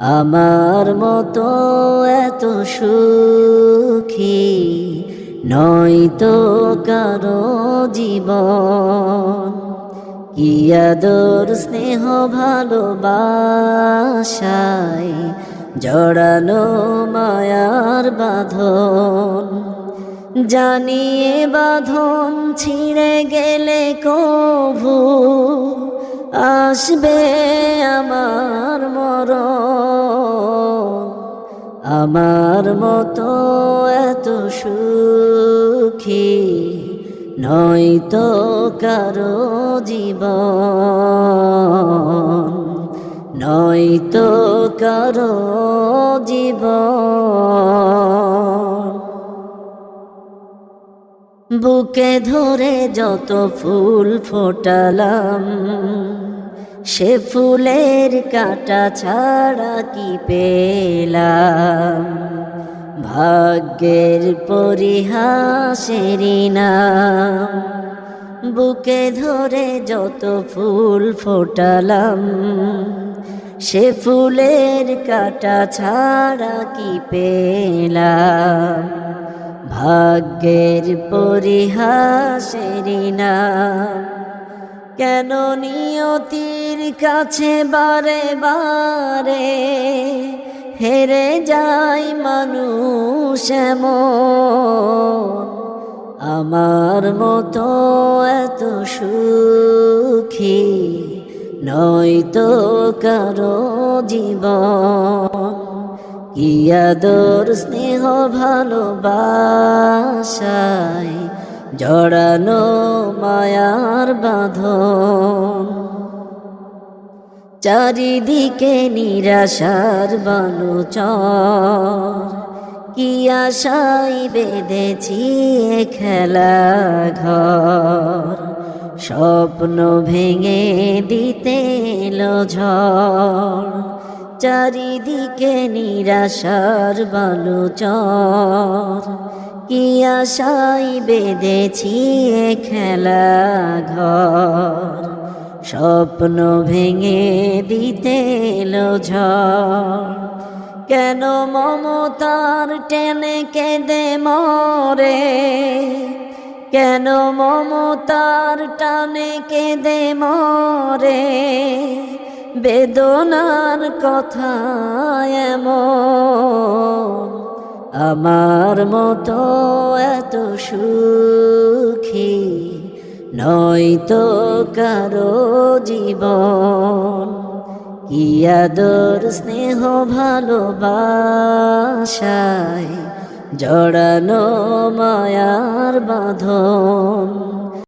আমার মতো এত সুখী নয় তো কারও জীবন। কি স্নেহ, ভালোবাসায় জড়ানো মায়ার বাঁধন। জানিয়ে বাঁধন ছিঁড়ে গেলে কভু, আসবে আমার মরণ। আমার মতো এত সুখী নয়তো কারও জীবন। নয়তো কারও জীবন। বুকে ধরে যত ফুল ফোটালাম সে ফুলের কাটা ছাড়া কি পেলাম? ভাগ্যের পরিহাসেরই নাম বুকে ধরে যত ফুল ফোটালাম, সে ফুলের কাটা ছাড়া কি পেলাম? ভাগ্যের পরিহাসেরই নাম কেন নিয়তির কাছে বারে বারে হেরে যায় মানুষ আমার মতো এত সুখী নয়তো কারও জীবন। কি আদর, স্নেহ, ভালোবাসায় জড়ানো মায়ার বাঁধন। চারিদিকে নিরাশার বালুচর। কি আশাই বেঁধেছি খেলা ঘর। স্বপ্ন ভেঙে দিতে ঝড়। চারিদিকে নিরাশার বালুচর। কি আশাই বেঁধেছি খেলা ঘর। স্বপ্ন ভেঙে দিতে ঝড়। কেন মমতার টেনে কেঁদে মরে? কেন মমতার টানে কেঁদে মরে? বেদনার কথা এমন। আমার মতো এত সুখী নয়তো কারও জীবন। ইয়াদর স্নেহ ভালোবাসায় জড়ানো মায়ার বাঁধন।